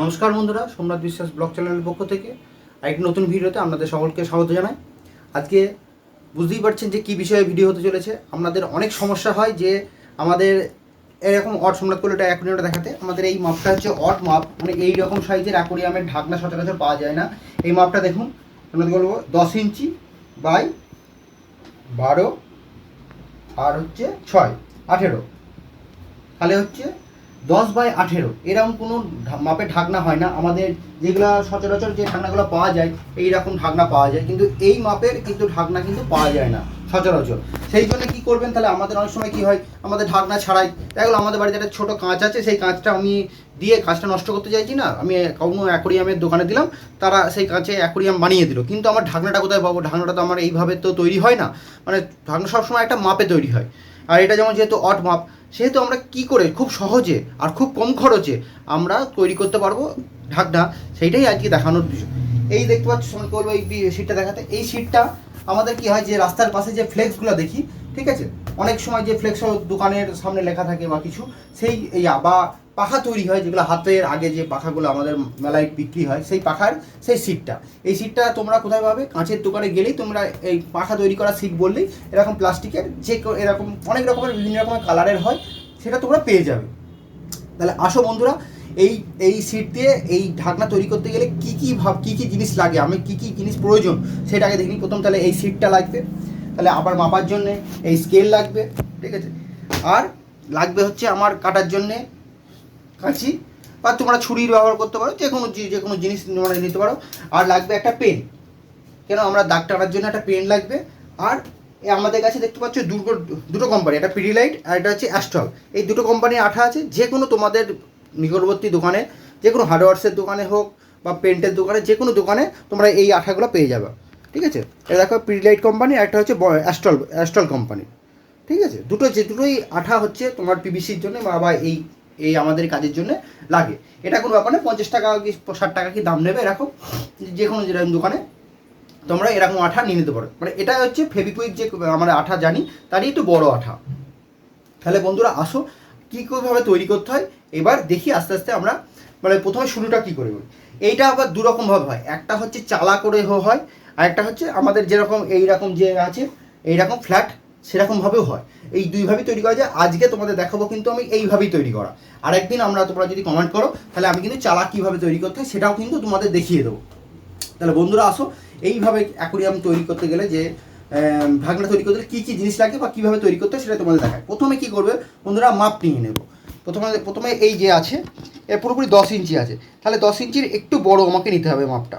নমস্কার বন্ধুরা, সোমনাথ বিশ্বাস ব্লগ চ্যানেলের পক্ষ থেকে আরেকটি নতুন ভিডিওতে আপনাদের সকলকে স্বাগত জানাই। আজকে বুঝতেই পারছেন যে কী বিষয়ে ভিডিও হতে চলেছে। আপনাদের অনেক সমস্যা হয় যে আমাদের এরকম অট সোমনাথ করলে এটা অ্যাকুরিয়ামটা দেখাতে। আমাদের এই মাপটা হচ্ছে অট মাপ মানে এই রকম সাইজের অ্যাকুরিয়ামের ঢাকনা সচরাচর পাওয়া যায় না। এই মাপটা দেখুন আপনাদের বলব? দশ ইঞ্চি বাই বারো আর হচ্ছে ছয়, আঠেরো। তাহলে হচ্ছে দশ বাই আঠেরো। এরকম কোনো মাপের ঢাকনা হয় না। আমাদের যেগুলো সচরাচর যে ঢাকনাগুলো পাওয়া যায় এই রকম ঢাকনা পাওয়া যায়। কিন্তু এই মাপের কিন্তু ঢাকনা কিন্তু পাওয়া যায় না সচরাচর। সেই জন্য কি করবেন তাহলে আমাদের অনেক সময় কি হয়, আমাদের ঢাকনা ছাড়াই। দেখল আমাদের বাড়িতে একটা ছোটো কাঁচ আছে, সেই কাঁচটা আমি দিয়ে কাঁচটা নষ্ট করতে চাইছি না। আমি কোনো অ্যাকোরিয়ামের দোকানে দিলাম, তারা সেই কাঁচে অ্যাকোরিয়াম বানিয়ে দিল। কিন্তু আমার ঢাকনাটা কোথায় পাবো? ঢাকনাটা তো আমার এইভাবে তো তৈরি হয় না। মানে ঢাকনা সবসময় একটা মাপে তৈরি হয়। আর এটা যেমন যেহেতু অট মাপ সেহেতু আমরা কি করে, খুব সহজে আর খুব কম খরচে আমরা তৈরি করতে পারব ঢাকনা সেইটাই আজকে দেখানোর বিষয়। এই দেখতে পাচ্ছ সময় করব এই সিটটা দেখাতে। এই সিটটা আমাদের কি হয় যে, রাস্তার পাশে যে ফ্লেক্সগুলো দেখি, ঠিক আছে? অনেক সময় যে ফ্লেক্স দোকানের সামনে লেখা থাকে বা কিছু, সেই বা পাখা তৈরি হয়, যেগুলো হাতের আগে যে পাখাগুলো আমাদের মেলায় বিক্রি হয়, সেই পাখার, সেই সিটটা এই সিটটা তোমরা কোথায় পাবে? কাঁচের দোকানে গেলেই তোমরা এই পাখা তৈরি করা সিট বললেই এরকম প্লাস্টিকের যে এরকম অনেক রকমের, বিভিন্ন রকমের কালারের হয়, সেটা তোমরা পেয়ে যাবে। তাহলে আসো বন্ধুরা, এই এই সিট দিয়ে এই ঢাকনা তৈরি করতে গেলে কি কি ভাব, কি কি জিনিস লাগে? আমি কি কি জিনিস প্রয়োজন? সেটা আগে দেখিনি প্রথম তাহলে এই সিটটা লাগবে। তাহলে আবার মাপার জন্যে এই স্কেল লাগবে, ঠিক আছে? আর লাগবে হচ্ছে আমার কাটার জন্যে কাঁচি বা তোমরা ছুরির ব্যবহার করতে পারো, যে কোনো যে কোনো জিনিস তোমরা নিতে পারো। আর লাগবে একটা পেন। কেন? আমরা দাগ টানার জন্য একটা পেন লাগবে। আর আমাদের কাছে দেখতে পাচ্ছ দুটো দুটো কোম্পানি একটা পিডিলাইট আর এটা হচ্ছে অ্যাস্ট্রল এই দুটো কোম্পানির আঠা আছে। যে কোনো তোমাদের নিকটবর্তী দোকানে, যে কোনো হার্ডওয়ার্সের দোকানে হোক বা পেন্টের দোকানে, যে কোনো দোকানে তোমরা এই আঠাগুলো পেয়ে যাবে। ঠিক আছে? এটা দেখো পিডিলাইট কোম্পানি আর একটা হচ্ছে অ্যাস্ট্রল অ্যাস্ট্রল কোম্পানি ঠিক আছে? দুটো, যে দুটোই আঠা হচ্ছে তোমার পিবিসির জন্য বা এই এই আমাদের কাজের জন্য লাগে। এটা কোনো ব্যাপার না, পঞ্চাশ টাকা কি ষাট টাকা কি দাম নেবে এরকম, যে কোনো যেরকম দোকানে। তোমরা এরকম আঠা নিয়ে নিতে পারো। মানে এটা হচ্ছে ফেবিকুইক যে আমরা আঠা জানি, তারই একটু বড় আঠা। তাহলে বন্ধুরা আসো, কী কীভাবে তৈরি করতে হয়, এবার দেখি আস্তে আস্তে আমরা মানে প্রথমে শুরুটা কী করে এইটা আবার দুরকমভাবে হয়। একটা হচ্ছে চালা করে হয়, আর একটা হচ্ছে আমাদের যেরকম এই রকম যে আছে, এইরকম ফ্ল্যাট সেরকমভাবেও হয়। এই দুইভাবেই তৈরি করা যায়। আজকে তোমাদের দেখাবো কিন্তু আমি এইভাবেই তৈরি করা। আর একদিন আমরা তোমরা যদি কমেন্ট করো, তাহলে আমি কিন্তু চালা কীভাবে তৈরি করতে সেটাও কিন্তু তোমাদের দেখিয়ে দেবো। তাহলে বন্ধুরা আসো, এইভাবে অ্যাকোরিয়াম তৈরি করতে গেলে যে ঢাকনা তৈরি করতে কী কী জিনিস লাগে বা কীভাবে তৈরি করতে সেটা তোমাদের দেখায়। প্রথমে কী করবে? বন্ধুরা মাপ নিয়ে নেব। প্রথমে প্রথমে এই যে আছে এর পুরোপুরি দশ ইঞ্চি আছে। তাহলে দশ ইঞ্চির একটু বড় আমাকে নিতে হবে মাপটা।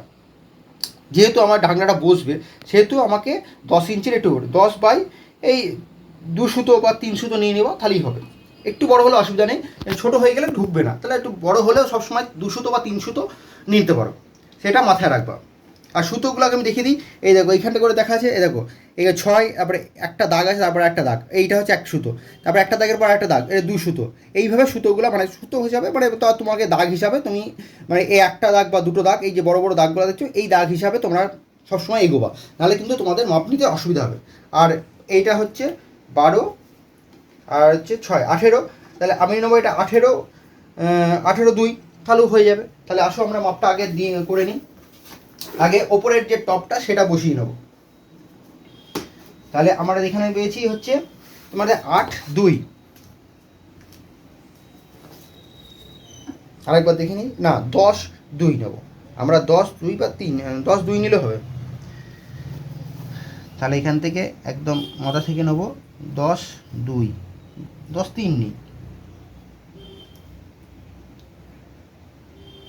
যেহেতু আমার ঢাকনাটা বসবে, সেহেতু আমাকে দশ ইঞ্চির একটু দশ বাই এই দু সুতো বা তিন সুতো নিয়ে নেব, তাহলেই হবে। একটু বড় হলে অসুবিধা নেই ছোট হয়ে গেলে ঢুকবে না। তাহলে একটু বড় হলেও সবসময় দু সুতো বা তিন সুতো নিতে পারো। সেটা মাথায় রাখবা। আর সুতোগুলোকে আমি দেখিয়ে দিই। এই দেখো, এইখানটা করে দেখা আছে, এই দেখো। এই ছয়, তারপরে একটা দাগ আছে, তারপরে একটা দাগ। এইটা হচ্ছে এক সুতো। তারপরে একটা দাগের পর একটা দাগ এটা দুই সুতো। এইভাবে সুতোগুলো মানে সুতো হিসাবে মানে তোমাকে দাগ হিসাবে তুমি মানে এই একটা দাগ বা দুটো দাগ, এই যে বড় বড় দাগগুলো দেখছ, এই দাগ হিসাবে তোমরা সবসময় এগোবা। নাহলে কিন্তু তোমাদের মাপ নিতে অসুবিধা হবে। আর এইটা হচ্ছে বারো আর হচ্ছে ছয়, আঠেরো। তাহলে আমি নেব এটা আঠেরো আঠেরো দুই তাহলেও হয়ে যাবে। তাহলে আসো আমরা মাপটা আগে দিয়ে করে নিই। আগে ওপরের যে টপটা সেটা বসিয়ে নেব। তাহলে আমরা এখানে পেয়েছি হচ্ছে তোমাদের আট, দুই। আরেকবার দেখে নিই। না, দশ, দুই নেব। আমরা দশ, দুই বা তিন দশ, দুই নিলে হবে। তাহলে এখান থেকে একদম মাথা থেকে নেব। দশ, দুই। দশ, তিন নিই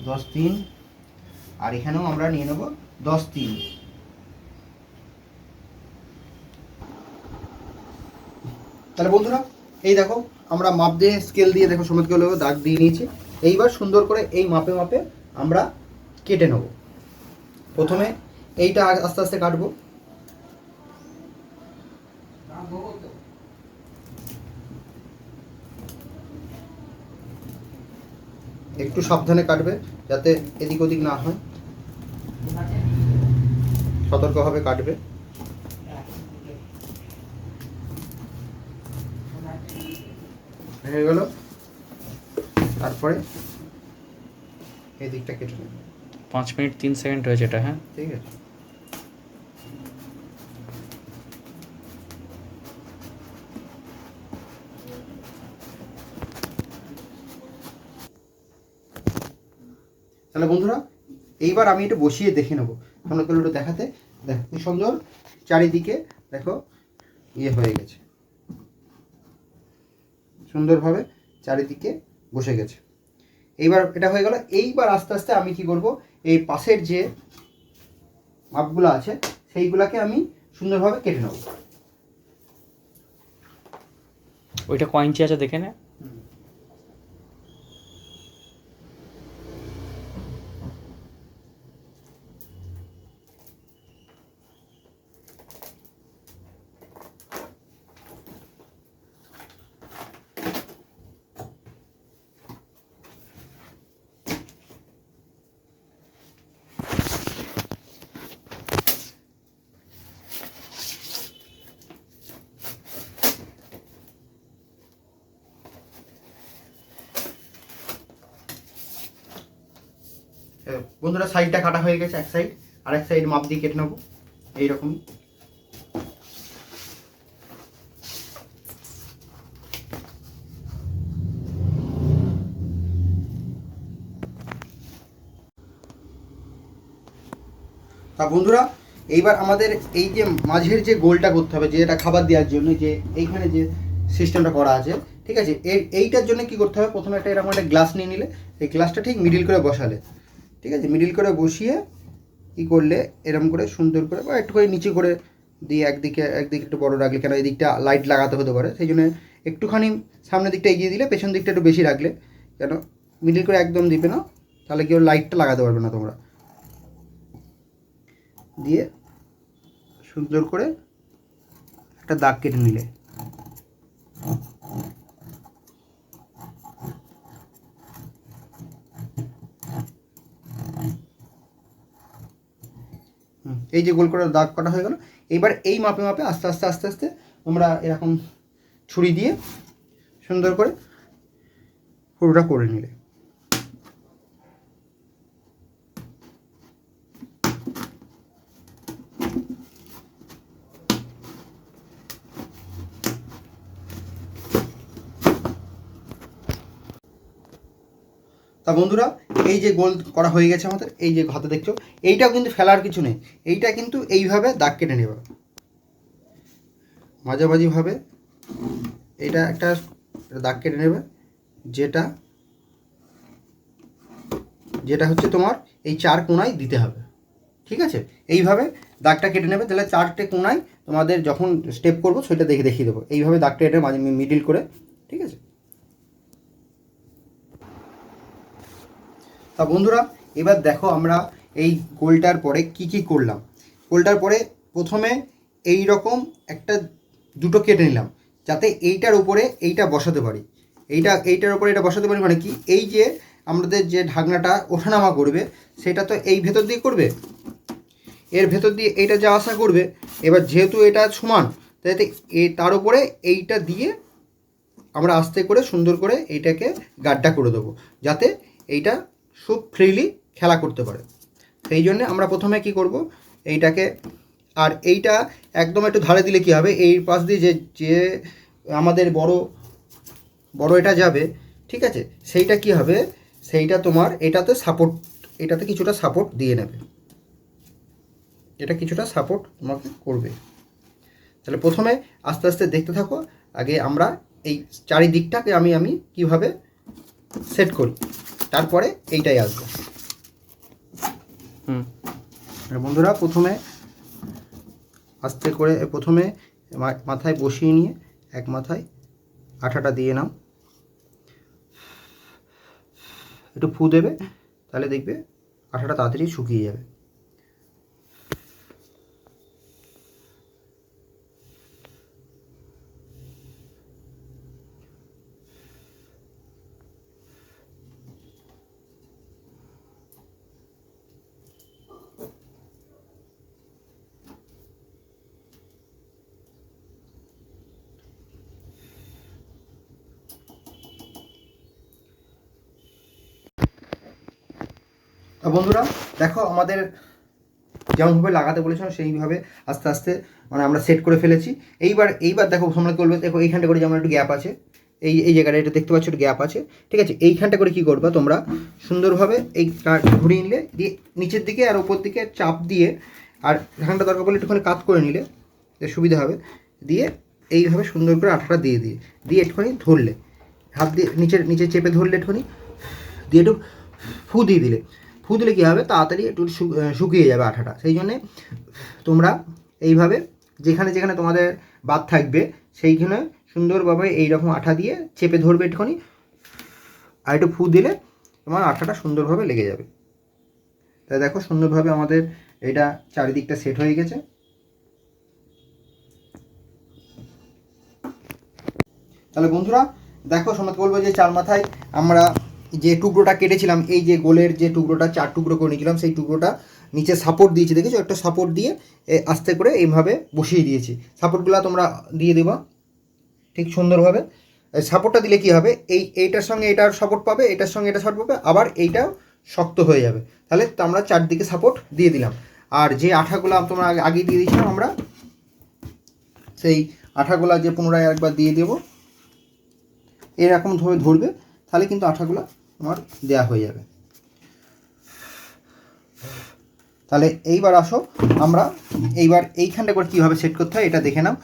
দশ, তিন। আর এখানেও আমরা নিয়ে নেব দশ, তিন। তাহলে বন্ধুরা, এই দেখো, আমরা মাপ দিয়ে স্কেল দিয়ে দেখো সমেত করে দাগ দিয়ে নিয়েছি। এইবার সুন্দর করে এই মাপে মাপে আমরা কেটে নেব। প্রথমে এইটা আস্তে আস্তে কাটবো। একটু সাবধানে কাটবে যাতে এদিক ওদিক না হয়। সতর্কভাবে কাটবে। হয়ে গেল। তারপরে এদিকটা দিকটা কেটে নেবে। পাঁচ মিনিট তিন সেকেন্ড হয়েছে এটা হ্যাঁ? ঠিক আছে। তাহলে বন্ধুরা, এইবার আমি এটা বসিয়ে দেখে নেব। তাহলে দেখাতে। দেখো, কি সুন্দর, চারিদিকে দেখো ইয়ে হয়ে গেছে। সুন্দরভাবে চারিদিকে বসে গেছে। এইবার এটা হয়ে গেল। এইবার আস্তে আস্তে আমি কি করব, এই পাশের যে মাপগুলো আছে, সেইগুলাকে আমি সুন্দরভাবে কেটে নেব। ওইটা ক ইঞ্চি আছে দেখে নে। বন্ধুরা সাইডটা কাটা হয়ে গেছে, এক সাইড আর এক সাইড মাপ দিয়ে কেটে নেব এইরকমই তা বন্ধুরা, এইবার আমাদের এই যে মাঝের যে গোলটা করতে হবে, যে এটা খাবার দেওয়ার জন্য, যে এইখানে যে সিস্টেমটা করা আছে, ঠিক আছে? এই, এইটার জন্য কি করতে হবে? প্রথমে একটা এরকম একটা গ্লাস নিয়ে নিলে, এই গ্লাসটা ঠিক মিডিল করে বসালে। ঠিক আছে? মিডিল করে বসিয়ে কি করলে? এরকম করে সুন্দর করে বা একটু করে নিচে করে দিয়ে একদিকে একদিকে একটু বড় রাখলে। কেন? এই দিকটা লাইট লাগাতে হতে পারে। সেই জন্য একটুখানি সামনের দিকটা এগিয়ে দিলে পেছন দিকটা একটু বেশি রাখলে। কেন? মিডিল করে একদম দিবে না। তাহলে কেউ লাইটটা লাগাতে পারবে না তোমরা। দিয়ে সুন্দর করে একটা দাগ কেটে নিলে। এই যে গোল করে দাগ কাটা হয়ে গেল। এবার এই মাপে মাপে আস্তে আস্তে আস্তে আস্তে আমরা এরকম ছুরি দিয়ে সুন্দর করে পুরোটা করে নিলে। তা বন্ধুরা, এই যে গোল করা হয়ে গেছে আমাদের, এই যে হাতে দেখছ, এইটাও কিন্তু ফেলার কিছু নেই। এইটা কিন্তু এইভাবে দাগ কেটে নেবে। মাঝামাঝিভাবে এটা একটা দাগ কেটে নেবে, যেটা যেটা হচ্ছে তোমার এই চার কোনায় দিতে হবে। ঠিক আছে? এইভাবে দাগটা কেটে নেবে, তাহলে চারটে কোনায় তোমাদের যখন স্টেপ করব, সেটা দেখে দেখিয়ে দেবো। এইভাবে দাগটা কেটে মিডিল করে। ঠিক আছে? তা বন্ধুরা, এবার দেখো আমরা এই গোলটার পরে কি কি করলাম। গোলটার পরে প্রথমে এই রকম একটা দুটো কেটে নিলাম, যাতে এইটার উপরে এইটা বসাতে পারি। এইটা, এইটার উপরে এটা বসাতে পারি মানে কি? এই যে আমাদের যে ঢাকনাটা ওঠানামা করবে, সেটা তো এই ভেতর দিয়ে করবে? এর ভেতর দিয়ে এইটা যা আশা করবে, এবার যেহেতু এটা সমান তাতে এ, তার উপরে এইটা দিয়ে আমরা আস্তে করে সুন্দর করে এইটাকে গাড্ডা করে দেবো, যাতে এইটা খুব ফ্রিলি খেলা করতে পারে। সেই জন্যে আমরা প্রথমে কি করব, এইটাকে, আর এইটা একদম একটু ধারে দিলে কি হবে, এই পাশ দিয়ে যে যে আমাদের বড় বড় এটা যাবে, ঠিক আছে, সেইটা কি হবে, সেইটা তোমার এটাতে সাপোর্ট এটাতে কিছুটা সাপোর্ট দিয়ে নেবে। এটা কিছুটা সাপোর্ট তোমাকে করবে। তাহলে প্রথমে আস্তে আস্তে দেখতে থাকো, আগে আমরা এই চারিদিকটাকে আমি আমি কীভাবে সেট করি। তারপরে এইটাই আসবে। হুম। আর বন্ধুরা প্রথমে আস্তে করে প্রথমে মাথায় বসিয়ে নিয়ে এক মাথায় আঠাটা দিয়ে নাও। একটু ফু দেবে তাহলে দেখবে আঠাটা তাড়াতাড়ি শুকিয়ে যাবে। বন্ধুরা, দেখো আমাদের যেমনভাবে লাগাতে বলেছিলাম, সেইভাবে আস্তে আস্তে মানে আমরা সেট করে ফেলেছি। এইবার এইবার দেখো তোমরা করবে দেখো এইখানটা করে যেমন একটু গ্যাপ আছে, এই এই জায়গাটা এটা দেখতে পাচ্ছ, একটু গ্যাপ আছে, ঠিক আছে? এইখানটা করে কি করবা তোমরা, সুন্দরভাবে এই ঘুরিয়ে নিলে, দিয়ে নিচের দিকে আর ওপর দিকে চাপ দিয়ে, আর এখানটা দরকার পড়লে একটুখানি কাত করে নিলে সুবিধা হবে, দিয়ে এইভাবে সুন্দর করে আঠাটা দিয়ে দিয়ে দিয়ে একটুখানি ধরলে, হাত দিয়ে নিচের নিচে চেপে ধরলে একটুখানি, দিয়ে একটু ফু দিয়ে দিলে। ফু দিলে কী হবে? তাড়াতাড়ি একটু শুকিয়ে যাবে আঠাটা। সেই জন্যে তোমরা এইভাবে যেখানে যেখানে তোমাদের বাদ থাকবে, সেইখানে সুন্দরভাবে এইরকম আঠা দিয়ে চেপে ধরবে একটুখানি আর একটু ফু দিলে তোমার আঠাটা সুন্দরভাবে লেগে যাবে। তাই দেখো সুন্দরভাবে আমাদের এটা চারিদিকটা সেট হয়ে গেছে। তাহলে বন্ধুরা, দেখো সোনাত বলব যে চার মাথায় আমরা যে টুকরোটা কেটেছিলাম, এই যে গোলের যে টুকরোটা, চার টুকরো করে নিয়েছিলাম, সেই টুকরোটা নিচে সাপোর্ট দিয়েছি, দেখেছ? একটা সাপোর্ট দিয়ে আস্তে করে এইভাবে বসিয়ে দিয়েছি। সাপোর্টগুলো তোমরা দিয়ে দেবা, ঠিক সুন্দরভাবে। সাপোর্টটা দিলে কি হবে? এই, এইটার সঙ্গে এটার সাপোর্ট পাবে, এটার সঙ্গে এটা সাপোর্ট পাবে, আবার এইটাও শক্ত হয়ে যাবে। তাহলে আমরা চারদিকে সাপোর্ট দিয়ে দিলাম। আর যে আঠাগুলো তোমরা আগে দিয়ে দিয়েছিলাম আমরা, সেই আঠাগুলা যে পুনরায় একবার দিয়ে দেবো এরকমভাবে ধরবে, তাহলে কিন্তু আঠাগুলো আমার দেয়া হয়ে যাবে। তাহলে এইবার আসো, আমরা এইবার এইখানটা করে কীভাবে সেট করতে হয় এটা দেখে নাও।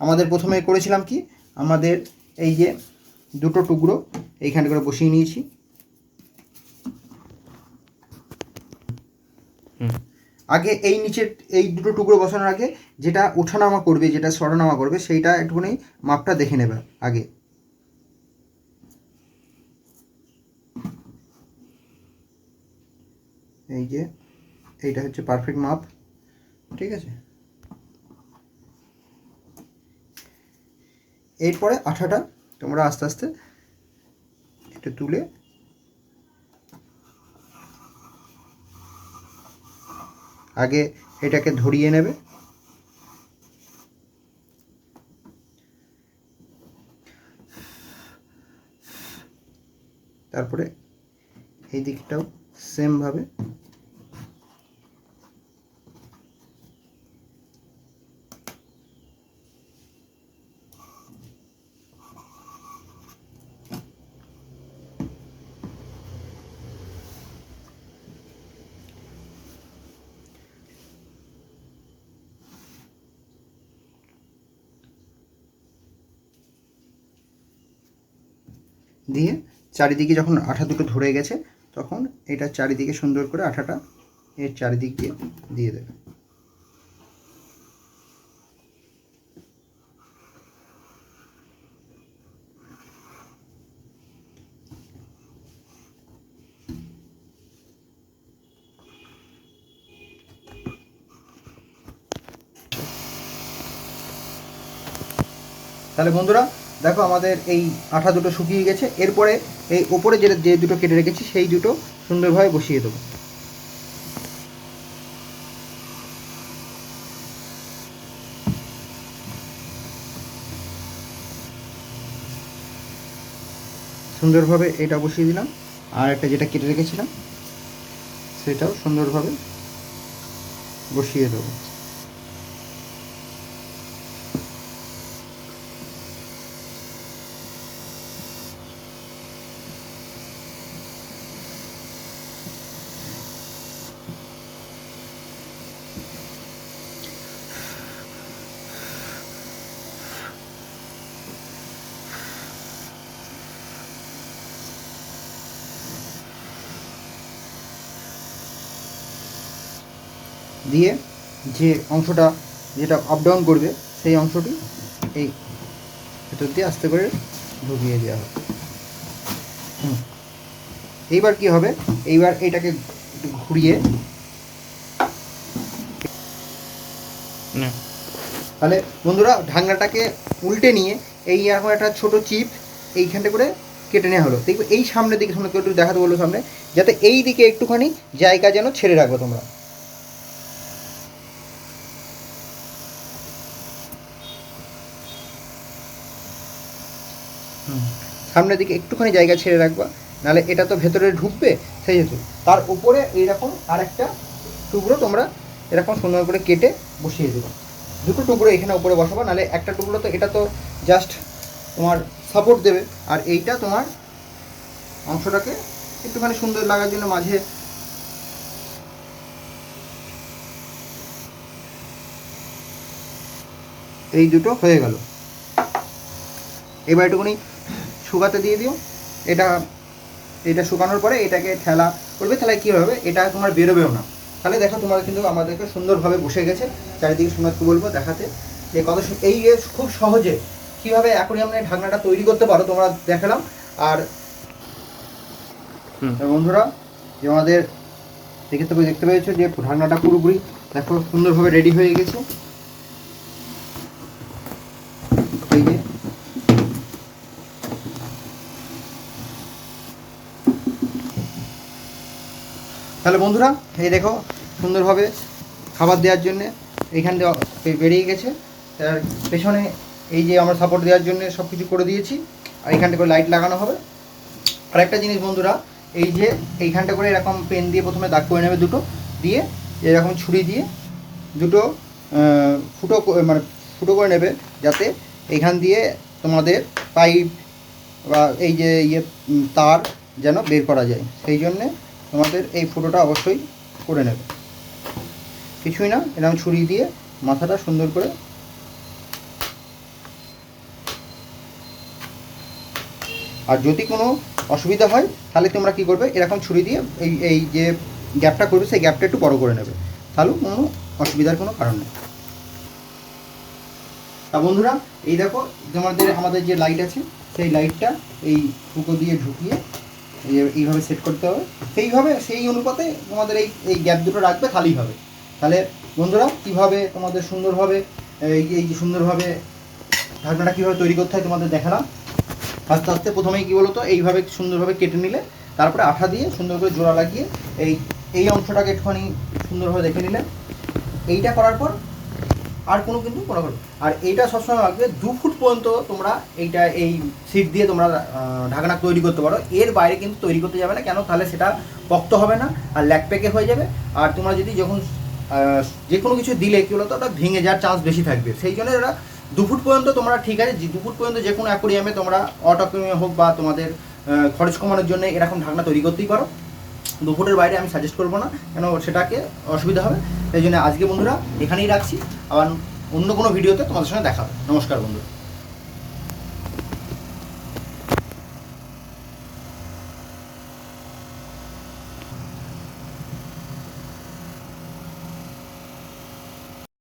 আমাদের প্রথমে করেছিলাম কি? আমাদের এই যে দুটো টুকরো এইখানটা করে বসিয়ে নিয়েছি। আগে এই নিচের, এই দুটো টুকরো বসানোর আগে যেটা ওঠানামা করবে, যেটা সরানামা করবে, সেইটা একটুখানি মাপটা দেখে নেবে আগে। এই যে, এইটা হচ্ছে পারফেক্ট মাপ ঠিক আছে? এরপরে আঠাটা তোমরা আস্তে আস্তে এটা তুলে আগে এটাকে ধরিয়ে নেবে। তারপরে এই দিকটাও সেমভাবে দিয়ে চারিদিকে যখন আঠা দুটো ধরে গেছে, তখন এটা চারিদিকে সুন্দর করে আঠাটা এর চারিদিক দিয়ে দিয়ে দেবে। তাহলে বন্ধুরা দেখো আমাদের এই আঠা দুটো শুকিয়ে গেছে, এরপরে এই ওপরে যে যে দুটো কেটে রেখেছি, সেই দুটো সুন্দরভাবে বসিয়ে দেবো। সুন্দরভাবে এটা বসিয়ে দিলাম, আর একটা যেটা কেটে রেখেছিলাম, সেটাও সুন্দরভাবে বসিয়ে দেবো। দিয়ে যে অংশটা যেটা আপ ডাউন করবে সেই অংশটি এই ভেতর দিয়ে আস্তে করে ঢুকিয়ে দেওয়া হবে। এইবার কি হবে? এইবার এইটাকে একটু ঘুরিয়ে তাহলে বন্ধুরা ঢাকনাটাকে উল্টে নিয়ে এই এখন একটা ছোট চিপ এইখানটা করে কেটে নেওয়া হলো। দেখবে এই সামনের দিকে সামনে একটু দেখাতে বলল সামনে যাতে এই দিকে একটুখানি জায়গা যেন ছেড়ে রাখব তোমরা। সামনের দিকে একটুখানি জায়গা ছেড়ে রাখবা, নাহলে এটা তো ভেতরে ঢুকবে, সেই হেতু তার উপরে এইরকম আরেকটা টুকরো তোমরা এরকম সুন্দর করে কেটে বসিয়ে দেবো। দুটো টুকরো এখানে উপরে বসাবো, নাহলে একটা টুকরো তো এটা তো জাস্ট তোমার সাপোর্ট দেবে। আর এইটা তোমার অংশটাকে একটুখানি সুন্দর লাগার জন্য মাঝে এই দুটো হয়ে গেল। এবার একটুখানি শুকাতে দিয়ে দিও। এটা এটা শুকানোর পরে এটাকে ঠেলা করবে। তাহলে কী হবে? এটা তোমার বেরোবেও না। তাহলে দেখো তোমার কিন্তু আমাদেরকে সুন্দরভাবে বসে গেছে। চারিদিকে সুন্দর কি বলব? দেখাতে। যে কত এই যে খুব সহজে কীভাবে অ্যাকোরিয়ামের ঢাকনাটা তৈরি করতে পারো তোমরা দেখালাম। আর বন্ধুরা যে আমাদের দেখে তো দেখতে পেয়েছ যে ঢাকনাটা পুরোপুরি দেখো সুন্দরভাবে রেডি হয়ে গেছে এই যে তাহলে বন্ধুরা, এই দেখো, সুন্দরভাবে খাবার দেওয়ার জন্যে এইখান দিয়ে বেরিয়ে গেছে। তার পেছনে এই যে আমরা সাপোর্ট দেওয়ার জন্য সব কিছু করে দিয়েছি, আর এইখানটা করে লাইট লাগানো হবে। আর একটা জিনিস বন্ধুরা, এই যে এইখানটা করে এরকম পেন দিয়ে প্রথমে দাগ করে নেবে দুটো, দিয়ে এরকম ছুরি দিয়ে দুটো ফুটো মানে ফুটো করে নেবে, যাতে এইখান দিয়ে তোমাদের পাইপ বা এই যে ইয়ে তার যেন বের করা যায়। সেই জন্যে তোমাদের এই ফুটোটা অবশ্যই করে নেবে। কিছুই না এরকম ছুরি দিয়ে মাথাটা সুন্দর করে আর যদি কোনো অসুবিধা হয়, তাহলে তোমরা কি করবে, এরকম ছুরি দিয়ে এই এই যে গ্যাপটা করবে, সেই গ্যাপটা একটু বড় করে নেবে। তাহলে কোনো অসুবিধার কোনো কারণ নেই। তা বন্ধুরা, এই দেখো তোমাদের আমাদের যে লাইট আছে, সেই লাইটটা এই ফুটো দিয়ে ঢুকিয়ে এইভাবে সেট করতে হবে। সেইভাবে, সেই অনুপাতে তোমাদের এই এই গ্যাপ দুটো রাখবে তাহলেই হবে। তাহলে বন্ধুরা, কীভাবে তোমাদের সুন্দরভাবে এই এই সুন্দরভাবে ঢাকনাটা কীভাবে তৈরি করতে হয় তোমাদের দেখালাম। আস্তে আস্তে প্রথমেই কী বলতো, এইভাবে সুন্দরভাবে কেটে নিলে, তারপরে আঠা দিয়ে সুন্দর করে জোড়া লাগিয়ে এই এই অংশটাকে একটুখানি সুন্দরভাবে দেখে নিলে এইটা করার পর আর কোনো কিন্তু কোনো কোনো- আর এইটা সবসময় রাখবে দু ফুট পর্যন্ত তোমরা এইটা, এই সিট দিয়ে তোমরা ঢাকনা তৈরি করতে পারো। এর বাইরে কিন্তু তৈরি করতে যাবে না, কেন? তাহলে সেটা পক্ত হবে না আর ল্যাক প্যাকে হয়ে যাবে। আর তোমরা যদি যখন যে কোনো কিছু দিলে, কী বলতো? ওটা ভেঙে যাওয়ার চান্স বেশি থাকবে। সেই জন্য ওরা দু ফুট পর্যন্ত তোমরা ঠিক আছে দু ফুট পর্যন্ত যে কোনো অ্যাকোরিয়ামে তোমরা অট হোক বা তোমাদের খরচ কমানোর জন্য এরকম ঢাকনা তৈরি করতেই পারো। দু ফুটের বাইরে আমি সাজেস্ট করব না, কেন সেটাকে অসুবিধা হবে। সেই জন্য আজকে বন্ধুরা এখানেই রাখছি। আবার অন্য কোনো ভিডিওতে তোমাদের সঙ্গে দেখা নমস্কার বন্ধুরা।